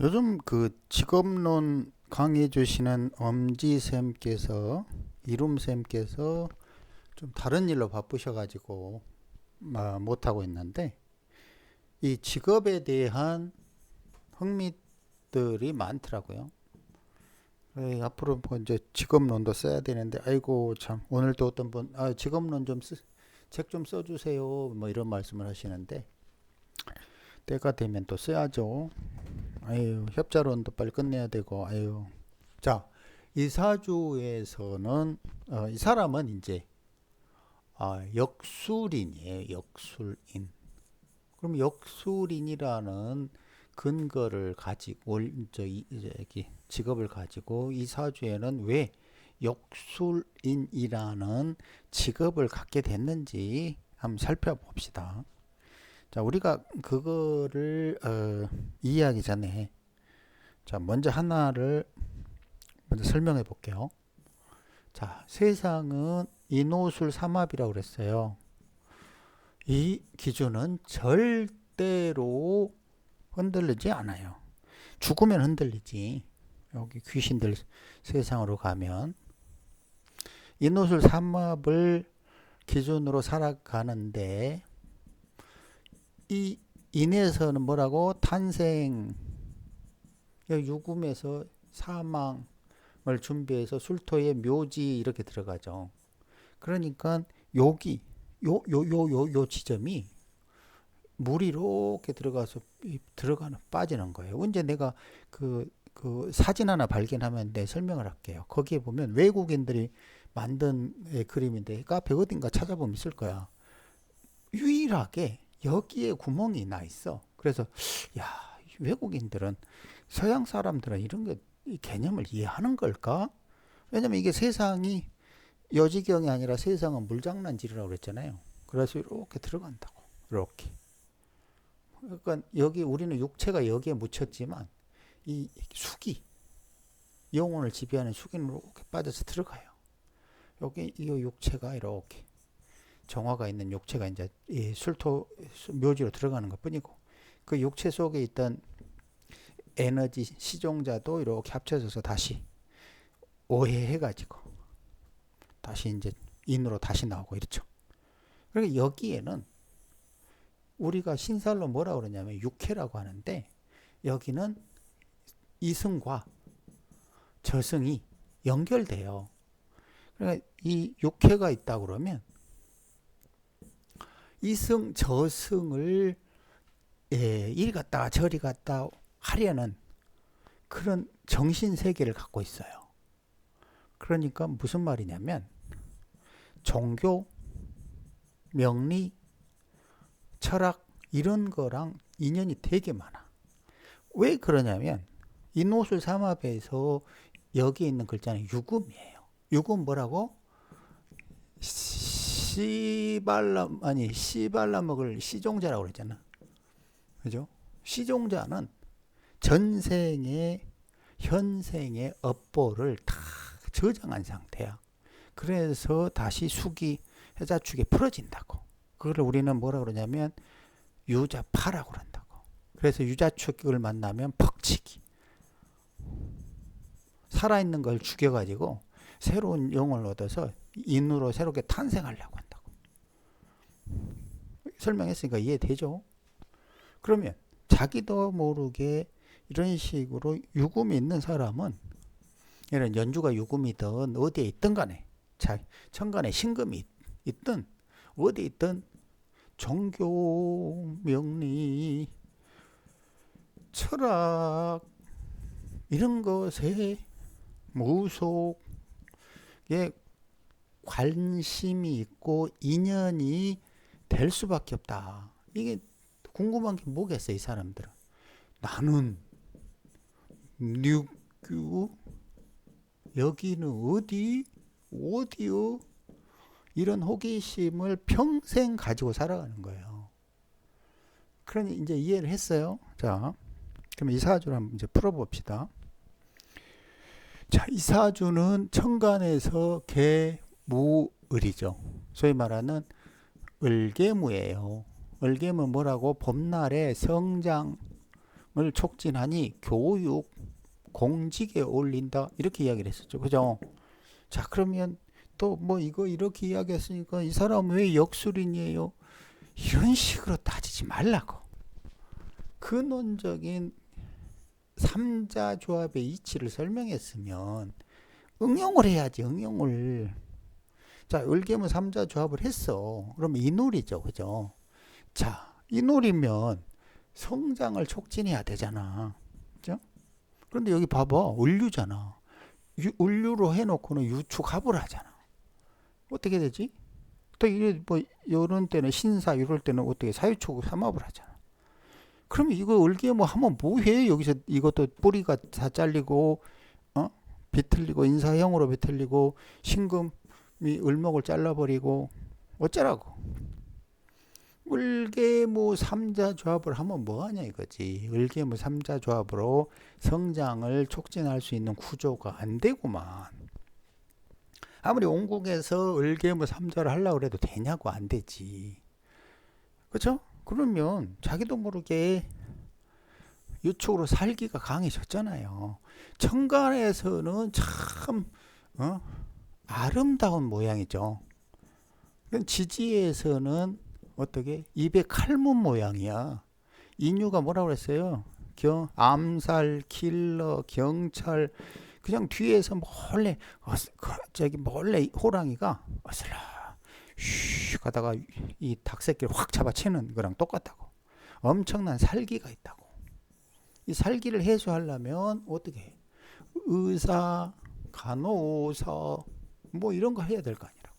요즘 그 직업론 강의 주시는 엄지 쌤께서 이룸 쌤께서 좀 다른 일로 바쁘셔가지고 아, 못 하고 있는데 이 직업에 대한 흥미들이 많더라고요. 에, 앞으로 뭐 이제 직업론도 써야 되는데 아이고 참 오늘 또 어떤 분 아, 직업론 좀 책 좀 써주세요 뭐 이런 말씀을 하시는데 때가 되면 또 써야죠. 아유, 협자론도 빨리 끝내야 되고, 아유. 자, 이 사주에서는, 어, 이 사람은 이제, 아, 역술인이에요. 역술인. 그럼 역술인이라는 근거를 가지고, 저, 이, 저기, 직업을 가지고 이 사주에는 왜 역술인이라는 직업을 갖게 됐는지 한번 살펴봅시다. 자, 우리가 그거를 어, 이해하기 전에 자, 먼저 하나를 먼저 설명해 볼게요. 자, 세상은 인호술 삼합이라고 그랬어요. 이 기준은 절대로 흔들리지 않아요. 죽으면 흔들리지. 여기 귀신들 세상으로 가면 인호술 삼합을 기준으로 살아가는데 이 인에서는 뭐라고 탄생 유금에서 사망을 준비해서 술토의 묘지 이렇게 들어가죠. 그러니까 여기 요요 요 지점이 물이 이렇게 들어가서 들어가는 빠지는 거예요. 언제 내가 그, 그 사진 하나 발견하면 내 설명을 할게요. 거기에 보면 외국인들이 만든 그림인데 카페 어딘가 찾아보면 있을 거야. 유일하게 여기에 구멍이 나 있어. 그래서 야 외국인들은 서양 사람들은 이런 게 개념을 이해하는 걸까? 왜냐면 이게 세상이 여지경이 아니라 세상은 물장난질이라고 그랬잖아요. 그래서 이렇게 들어간다고. 이렇게. 그러니까 여기 우리는 육체가 여기에 묻혔지만 이 숙이 영혼을 지배하는 숙이는 이렇게 빠져서 들어가요. 여기 이 육체가 이렇게 정화가 있는 육체가 이제 이 술토 묘지로 들어가는 것 뿐이고 그 육체 속에 있던 에너지 시종자도 이렇게 합쳐져서 다시 오해해 가지고 다시 이제 인으로 다시 나오고 이렇죠. 그러니까 여기에는 우리가 신살로 뭐라 그러냐면 육해라고 하는데 여기는 이승과 저승이 연결돼요. 그러니까 이 육해가 있다 그러면 이승 저승을 예, 이리 갔다 저리 갔다 하려는 그런 정신 세계를 갖고 있어요. 그러니까 무슨 말이냐면 종교, 명리, 철학 이런 거랑 인연이 되게 많아. 왜 그러냐면 이노술 삼합에서 여기 있는 글자는 유금이에요. 유금 뭐라고? 씨발라 아니 씨발라 먹을 시종자라고 그랬잖아. 그죠? 시종자는 전생의 현생의 업보를 다 저장한 상태야. 그래서 다시 숙이 해자축에 풀어진다고. 그걸 우리는 뭐라 그러냐면 유자파라고 그런다고. 그래서 유자축을 만나면 퍽치기. 살아있는 걸 죽여가지고 새로운 영을 얻어서 인으로 새롭게 탄생하려고. 설명했으니까 이해되죠? 그러면 자기도 모르게 이런 식으로 유금이 있는 사람은 이런 연주가 유금이든 어디에 있든 간에 자, 천간에 신금이 있든 어디 있든 종교, 명리, 철학 이런 것에 무속에 관심이 있고 인연이 될 수밖에 없다. 이게 궁금한 게 뭐겠어, 이 사람들은. 나는 뉴규 여기는 어디? 어디요? 이런 호기심을 평생 가지고 살아가는 거예요. 그러니 이제 이해를 했어요. 자, 그럼 이 사주를 한번 이제 풀어봅시다. 자, 이 사주는 천간에서 개무을이죠. 소위 말하는 을개무예요. 을개무 뭐라고? 봄날에 성장 촉진하니 교육 공직에 어울린다 이렇게 이야기를 했었죠. 그죠? 자 그러면 또 뭐 이거 이렇게 이야기했으니까 이 사람 왜 역술인이에요? 이런 식으로 따지지 말라고. 근원적인 삼자 조합의 이치를 설명했으면 응용을 해야지 응용을. 자 을개무 삼자 조합을 했어. 그러면 이놀이죠, 그죠? 자 이놀이면 성장을 촉진해야 되잖아. 그죠? 그런데 여기 봐봐. 을류잖아. 유, 을류로 해놓고는 유축합을 하잖아. 어떻게 되지? 또 이래 뭐 이런 때는 신사 이럴 때는 어떻게 사유축 삼합을 하잖아. 그러면 이거 을개 뭐 하면 뭐해? 여기서 이것도 뿌리가 다 잘리고 어? 비틀리고 인사형으로 비틀리고 신금이 을목을 잘라버리고 어쩌라고? 을개무 삼자 조합을 하면 뭐하냐 이거지. 을개무 삼자 조합으로 성장을 촉진할 수 있는 구조가 안 되구만. 아무리 온국에서 을개무 삼자를 하려고 해도 되냐고 안 되지. 그렇죠? 그러면 자기도 모르게 유축으로 살기가 강해졌잖아요. 천간에서는 참 어? 아름다운 모양이죠. 지지에서는 어떻게 입에 칼문 모양이야. 인유가 뭐라고 그랬어요? 경 암살, 킬러, 경찰 그냥 뒤에서 몰래 저기 몰래 호랑이가 어슬라 슈 가다가 이 닭새끼를 확 잡아채는 거랑 똑같다고. 엄청난 살기가 있다고. 이 살기를 해소하려면 어떻게 해? 의사, 간호사 뭐 이런 거 해야 될 거 아니라.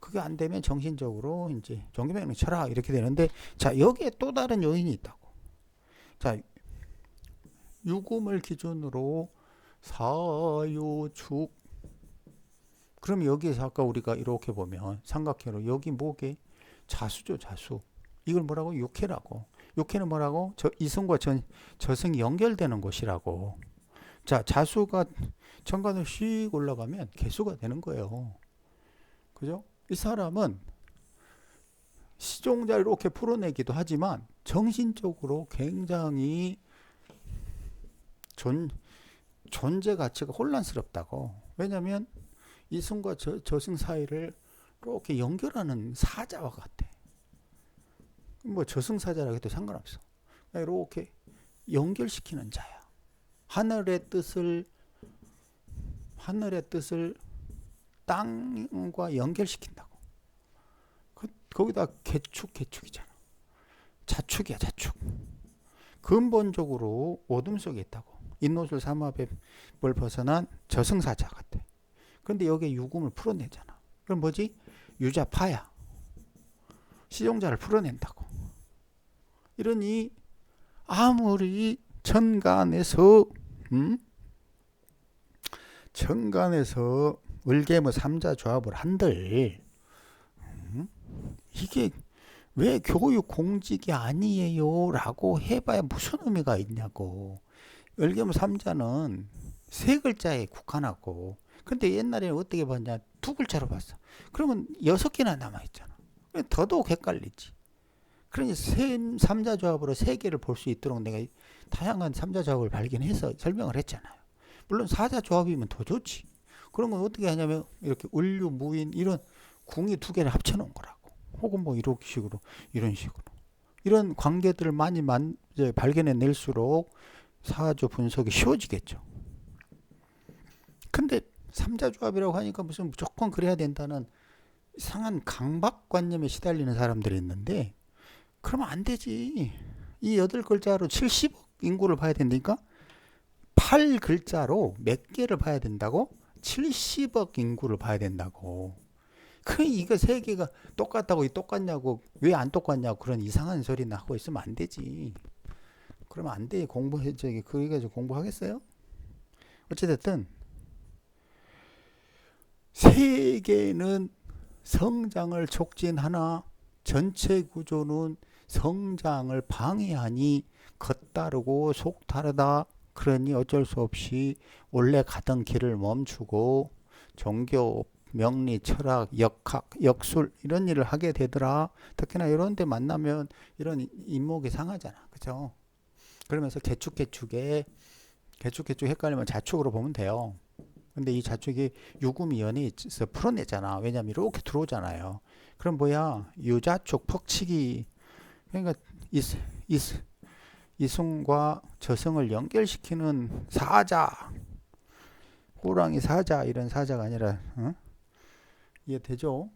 그게 안 되면 정신적으로 이제 종교명령 쳐라 이렇게 되는데 자 여기에 또 다른 요인이 있다고. 자 유금을 기준으로 사유축 그럼 여기에서 아까 우리가 이렇게 보면 삼각형으로 여기 뭐게? 자수죠 자수. 이걸 뭐라고? 육해라고. 육해는 뭐라고? 저 이승과 전 저승이 연결되는 곳이라고. 자 자수가 천간을 씩 올라가면 개수가 되는 거예요 그죠 이 사람은 시종자를 이렇게 풀어내기도 하지만 정신적으로 굉장히 존, 존재 가치가 혼란스럽다고. 왜냐하면 이승과 저, 저승 사이를 이렇게 연결하는 사자와 같아. 뭐 저승 사자라 해도 상관없어. 이렇게 연결시키는 자야. 하늘의 뜻을 하늘의 뜻을 땅과 연결시킨다고. 그, 거기다 개축 개축이잖아. 자축이야 자축. 근본적으로 어둠 속에 있다고. 인노술 삼합을 벗어난 저승사자 같아. 그런데 여기에 유금을 풀어내잖아. 그럼 뭐지? 유자파야. 시종자를 풀어낸다고. 이러니 아무리 천간에서 음? 천간에서 을개무 삼자 조합을 한들 음? 이게 왜 교육 공직이 아니에요 라고 해봐야 무슨 의미가 있냐고. 을개무 삼자는 세 글자에 국한하고 근데 옛날에는 어떻게 봤냐? 두 글자로 봤어. 그러면 여섯 개나 남아있잖아. 더더욱 헷갈리지. 그러니 세, 삼자 조합으로 세 개를 볼 수 있도록 내가 다양한 삼자 조합을 발견해서 설명을 했잖아요 물론 사자 조합이면 더 좋지 그런 건 어떻게 하냐면 이렇게 을류 무인 이런 궁이 두 개를 합쳐 놓은 거라고 혹은 뭐 이런 식으로 이런 식으로 이런 관계들을 많이 만, 이제 발견해 낼수록 사조 분석이 쉬워지겠죠. 근데 삼자 조합이라고 하니까 무슨 무조건 그래야 된다는 이상한 강박관념에 시달리는 사람들이 있는데 그러면 안 되지. 이 여덟 글자로 70억 인구를 봐야 된다니까? 8 글자로 몇 개를 봐야 된다고? 70억 인구를 봐야 된다고. 그 이거 세 개가 똑같다고 똑같냐고 왜 안 똑같냐고 그런 이상한 소리나 하고 있으면 안 되지. 그러면 안 돼. 공부해, 저기, 그거 가지고 공부하겠어요? 어찌됐든, 세계는 성장을 촉진하나 전체 구조는 성장을 방해하니 겉다르고 속다르다. 그러니 어쩔 수 없이 원래 가던 길을 멈추고 종교, 명리, 철학, 역학, 역술 이런 일을 하게 되더라. 특히나 이런 데 만나면 이런 인목이 상하잖아. 그죠? 그러면서 개축 개축에 개축 개축 헷갈리면 자축으로 보면 돼요. 근데 이 자축이 있어 풀어내잖아. 왜냐면 이렇게 들어오잖아요. 그럼 뭐야? 유자축 퍽치기. 그러니까 이, 이, 이승과 저승을 연결시키는 사자. 호랑이 사자 이런 사자가 아니라 어? 이해되죠?